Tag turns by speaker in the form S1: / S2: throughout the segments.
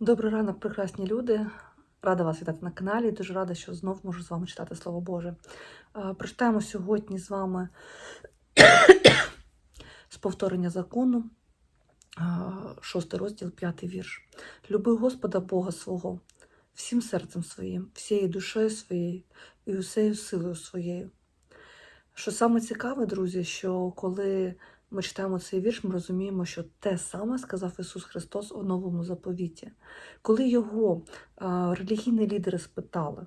S1: Добрий ранок, прекрасні люди. Рада вас вітати на каналі. Дуже рада, що знов можу з вами читати Слово Боже. Прочитаємо сьогодні з вами з повторення закону, е, шостий розділ, п'ятий вірш. Люби Господа Бога свого всім серцем своїм, всією душею своєю і усею силою своєю. Що саме цікаве, друзі, що коли ми читаємо цей вірш, ми розуміємо, що те саме сказав Ісус Христос у новому заповіті. Коли його релігійні лідери спитали,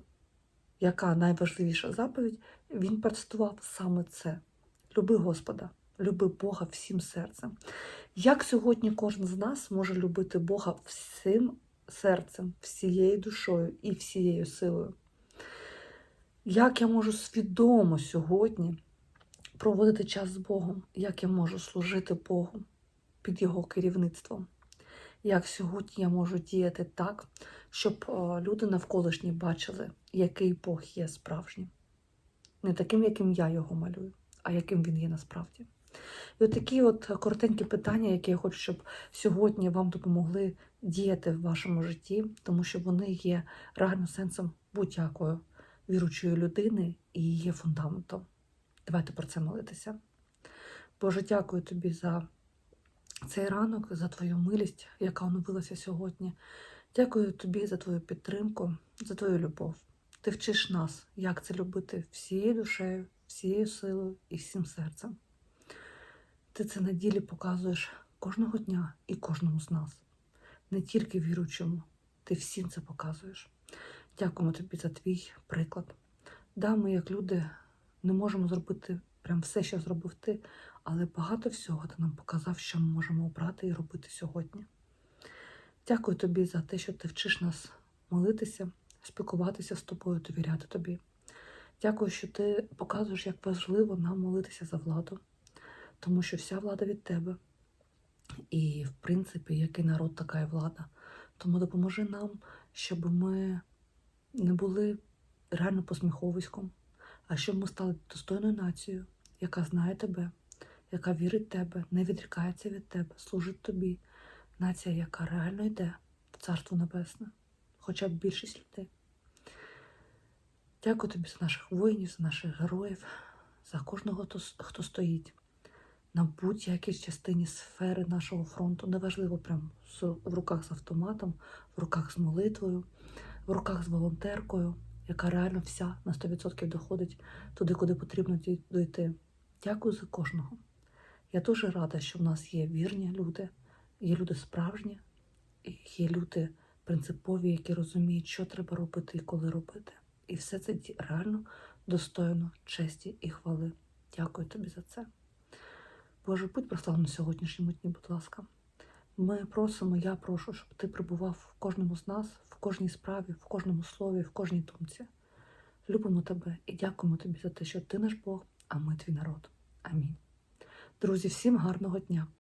S1: яка найважливіша заповідь, він процитував саме це: люби Господа, люби Бога всім серцем. Як сьогодні кожен з нас може любити Бога всім серцем, всією душою і всією силою? Як я можу свідомо сьогодні проводити час з Богом, як я можу служити Богу під Його керівництвом? Як сьогодні я можу діяти так, щоб е, люди навколишні бачили, який Бог є справжнім? Не таким, яким я його малюю, а яким він є насправді. І от такі от коротенькі питання, які я хочу, щоб сьогодні вам допомогли діяти в вашому житті, тому що вони є реальним сенсом будь-якої віручої людини і є фундаментом. Давайте про це молитися. Боже, дякую тобі за цей ранок, за твою милість, яка оновилася сьогодні. Дякую тобі за твою підтримку, за твою любов. Ти вчиш нас, як це любити всією душею, всією силою і всім серцем. Ти це на ділі показуєш кожного дня і кожному з нас. Не тільки віруючому, ти всім це показуєш. Дякуємо тобі за твій приклад. Да, ми, як люди, не можемо зробити прям все, що зробив ти, але багато всього ти нам показав, що ми можемо обрати і робити сьогодні. Дякую тобі за те, що ти вчиш нас молитися, спілкуватися з тобою, довіряти тобі. Дякую, що ти показуєш, як важливо нам молитися за владу, тому що вся влада від тебе. І, в принципі, який народ, така і влада. Тому допоможи нам, щоб ми не були реально посміховиськом, а щоб ми стали достойною нацією, яка знає тебе, яка вірить в тебе, не відрікається від тебе, служить тобі. Нація, яка реально йде в Царство Небесне, хоча б більшість людей. Дякую тобі за наших воїнів, за наших героїв, за кожного, хто, стоїть на будь-якій частині сфери нашого фронту. Неважливо, прям в руках з автоматом, в руках з молитвою, в руках з волонтеркою, яка реально вся на 100% доходить туди, куди потрібно дій- дійти. Дякую за кожного. Я дуже рада, що в нас є вірні люди, є люди справжні, є люди принципові, які розуміють, що треба робити і коли робити. І все це реально достойно честі і хвали. Дякую тобі за це. Боже, будь прославлений сьогоднішньому дні, будь ласка. Ми просимо, я прошу, щоб ти прибував в кожному з нас, в кожній справі, в кожному слові, в кожній думці. Любимо тебе і дякуємо тобі за те, що ти наш Бог, а ми твій народ. Амінь. Друзі, всім гарного дня!